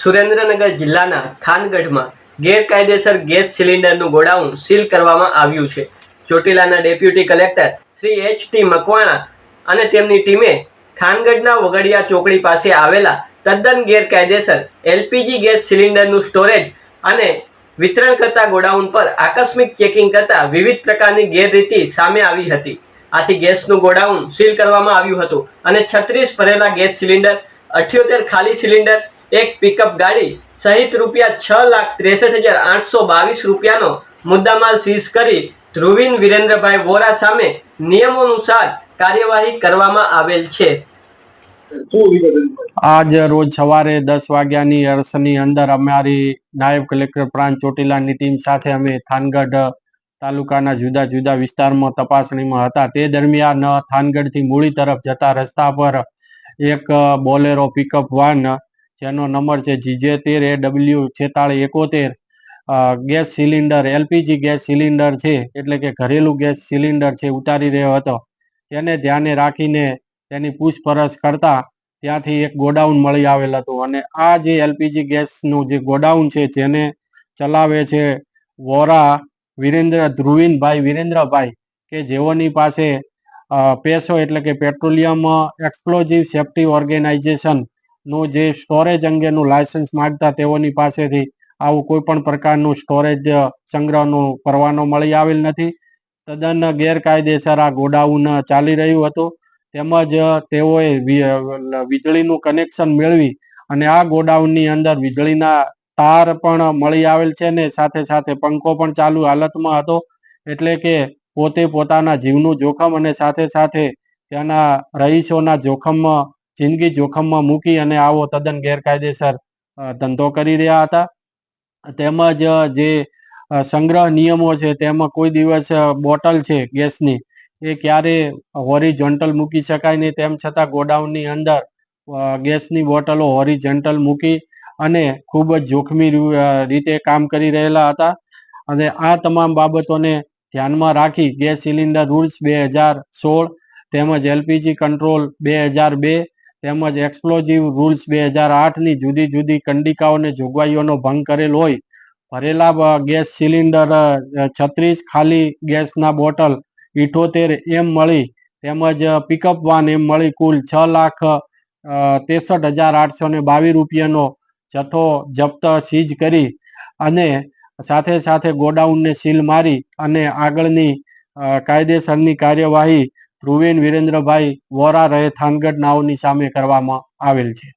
સુરેન્દ્રનગર જિલ્લાના થાનગઢમાં ગેરકાયદેસર gas સિલિન્ડરનું godown seal કરવામાં આવ્યું છે. ચોટીલાના deputy collector Shri H T Makwana અને તેમની ટીમે થાનગઢના વગડિયા ચોકડી પાસે આવેલા તદ્દન ગેરકાયદેસર એલપીજી ગેસ સિલિન્ડરનું સ્ટોરેજ અને વિતરણ કરતા ગોડાઉન પર આકસ્મિક ચેકિંગ કરતા વિવિધ પ્રકારની ગેરરીતિ સામે આવી હતી. આથી ગેસનું ગોડાઉન સીલ કરવામાં આવ્યું હતું અને છત્રીસ ભરેલા ગેસ સિલિન્ડર, અઠ્યોતેર ખાલી સિલિન્ડર એક પિકઅપ ગાડી સહિત રૂપિયા છ લાખ ત્રેસઠ હજાર આઠસો બાવીસ રૂપિયાનો મુદ્દામાલ સીઝ કરી ધ્રુવીન વિરેન્દ્રભાઈ વોરા સામે નિયમોનુસાર કાર્યવાહી કરવામાં આવેલ છે? આજ રોજ સવારે દસ વાગ્યાની અરસની અંદર અમારી નાયબ કલેક્ટર પ્રાંત ચોટીલાની ટીમ સાથે અમે થાનગઢ તાલુકાના જુદા જુદા વિસ્તારમાં તપાસણીમાં હતા તે દરમિયાન થાનગઢથી મૂળી તરફ જતા રસ્તા પર એક બોલેરો પિકઅપ વાન જેનો નંબર છે જીજે તેર, એ ડબલ્યુ છેતાળીસ, એકોતેર. Gas cylinder, LPG gas cylinder છે, એટલે કે ઘરેલું ગેસ સિલિન્ડર છે, ઉતારી રહ્યો હતો. તેને ધ્યાને રાખીને તેની પૂછપરછ કરતા ત્યાંથી એક ગોડાઉન મળી આવેલ હતું અને આ જે એલપીજી ગેસનું જે ગોડાઉન છે, જેને ચલાવે છે વોરા વિરેન્દ્ર, ધ્રુવીનભાઈ વિરેન્દ્રભાઈ, કે જેઓની પાસે પેસો એટલે કે પેટ્રોલિયમ એક્સપ્લોઝિવ સેફ્ટી ઓર્ગેનાઇઝેશન નું જે સ્ટોરેજ અંગેનું લાયસન્સ માંગતા તેઓની પાસેથી આવું કોઈ પણ પ્રકારનું સ્ટોરેજ સંગ્રહનું પરવાનો મળી આવેલ નથી. તદ્દન ગેરકાયદેસર આ ગોડાઉન ચાલી રહ્યું હતું. તેમજ તેઓએ વીજળીનું કનેક્શન મેળવી અને આ ગોડાઉનની અંદર વીજળીના તાર પણ મળી આવેલ છે ને સાથે સાથે પંખો પણ ચાલુ હાલતમાં હતો. એટલે કે પોતે પોતાના જીવનું જોખમ અને સાથે સાથે ત્યાંના રહીશોના જોખમમાં જિંદગી જોખમમાં મૂકી અને આવો તદ્દન ગેરકાયદેસર ધંધો કરી રહ્યા હતા. તેમજ જે સંગ્રહ નિયમો છે તેમાં કોઈ દિવસ બોટલ છે ગેસની, એ ક્યારે હોરિઝોન્ટલ મૂકી શકાય નહીં. તેમ છતાં ગોડાઉનની અંદર ગેસની બોટલો હોરિઝોન્ટલ મૂકી અને ખૂબ જ જોખમી રીતે કામ કરી રહેલા હતા. અને આ તમામ બાબતોને ધ્યાનમાં રાખી ગેસ સિલિન્ડર રૂલ્સ બે હજાર સોળ તેમજ એલપીજી કંટ્રોલ બે હજાર બે તેમજ એક્સપ્લોઝિવ રૂલ્સ બે હજાર આઠની જુદી જુદી કંડિકાઓને જોગવાઈઓનો ભંગ કરેલ હોય. ભરેલા ગેસ સિલિન્ડર છત્રીસ ખાલી ગેસના બોટલ, ઇઠોતેર એમ મળી. તેમજ પિકઅપ વાન એમ મળી કુલ છ લાખ ત્રેસઠ હજાર આઠસો ને બાવીસ રૂપિયાનો જથ્થો જપ્ત સીઝ કરી અને સાથે સાથે ગોડાઉનને સીલ મારી અને આગળની કાયદેસરની કાર્યવાહી ધ્રુવીન વિરેન્દ્રભાઈ વોરા રહે થાનગઢ નાઓની સામે કરવામાં આવેલ છે.